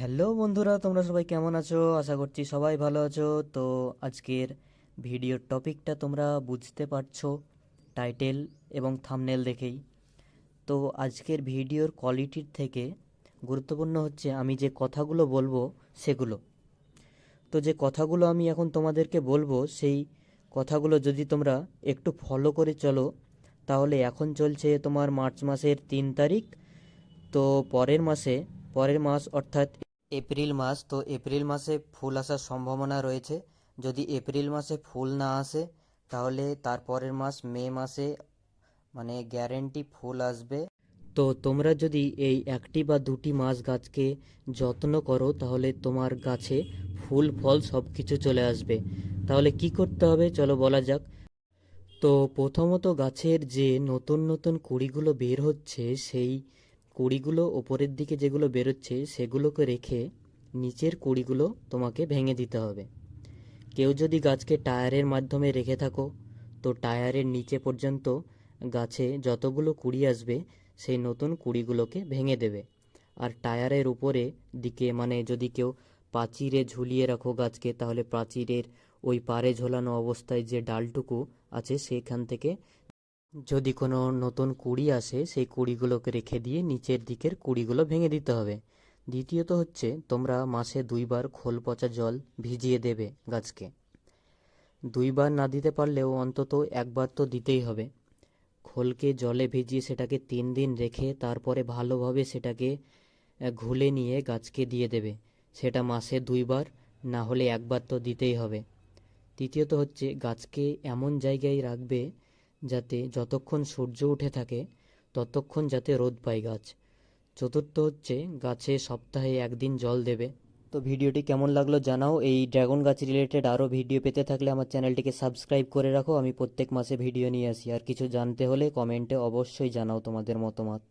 Hello বন্ধুরা, তোমরা সবাই কেমন আছো? আশা করছি সবাই ভালো আছো। তো আজকের ভিডিওর টপিকটা তোমরা বুঝতে পারছ টাইটেল এবং থামনেল দেখেই। তো আজকের ভিডিওর কোয়ালিটির থেকে গুরুত্বপূর্ণ হচ্ছে আমি যে কথাগুলো বলব সেগুলো। তো যে কথাগুলো আমি এখন তোমাদেরকে বলব, সেই কথাগুলো যদি তোমরা একটু ফলো করে চলো, তাহলে এখন চলছে তোমার মার্চ মাসের তিন তারিখ। তো পরের মাসে পরের মাস অর্থাৎ এপ্রিল মাস তো এপ্রিল মাসে ফুল আসার সম্ভাবনা রয়েছে। যদি এপ্রিল মাসে ফুল না আসে তাহলে তার পরের মাস মে মাসে মানে গ্যারেন্টি ফুল আসবে। তো তোমরা যদি এই একটি বা দুটি মাস গাছকে যত্ন করো তাহলে তোমার গাছে ফুল ফল সব কিছু চলে আসবে। তাহলে কি করতে হবে? চলো বলা যাক। তো প্রথমত গাছের যে নতুন নতুন কুড়িগুলো বের হচ্ছে সেই কুড়িগুলো ওপরের দিকে যেগুলো বেরোচ্ছে সেগুলোকে রেখে নিচের কুড়িগুলো তোমাকে ভেঙে দিতে হবে। কেউ যদি গাছকে টায়ারের মাধ্যমে রেখে থাকো, তো টায়ারের নিচে পর্যন্ত গাছে যতগুলো কুড়ি আসবে, সেই নতুন কুড়িগুলোকে ভেঙে দেবে। আর টায়ারের উপরে দিকে মানে যদি কেউ প্রাচীরে ঝুলিয়ে রাখো গাছকে, তাহলে প্রাচীরের ওই পারে ঝোলানো অবস্থায় যে ডালটুকু আছে, সেখান থেকে যদি কোনো নতুন কুড়ি আসে, সেই কুড়িগুলোকে রেখে দিয়ে নিচের দিকের কুড়িগুলো ভেঙে দিতে হবে। দ্বিতীয়ত হচ্ছে, তোমরা মাসে দুইবার খোল পচা জল ভিজিয়ে দেবে গাছকে। দুইবার না দিতে পারলেও অন্তত একবার তো দিতেই হবে। খোলকে জলে ভিজিয়ে সেটাকে তিন দিন রেখে তারপরে ভালোভাবে সেটাকে ঘুলে নিয়ে গাছকে দিয়ে দেবে। সেটা মাসে দুইবার, না হলে একবার তো দিতেই হবে। তৃতীয়ত হচ্ছে, গাছকে এমন জায়গায় রাখবে যাতে যতক্ষণ সূর্য উঠে থাকে, ততক্ষণ যাতে রোদ পায় গাছ। চতুর্থ হচ্ছে, গাছে সপ্তাহে একদিন জল দেবে। তো ভিডিওটি কেমন লাগল জানাও। এই ড্রাগন গাছ রিলেটেড আরও ভিডিও পেতে থাকলে আমার চ্যানেলটিকে সাবস্ক্রাইব করে রাখো। আমি প্রত্যেক মাসে ভিডিও নিয়ে আসি। আর কিছু জানতে হলে কমেন্টে অবশ্যই জানাও তোমাদের মতামত।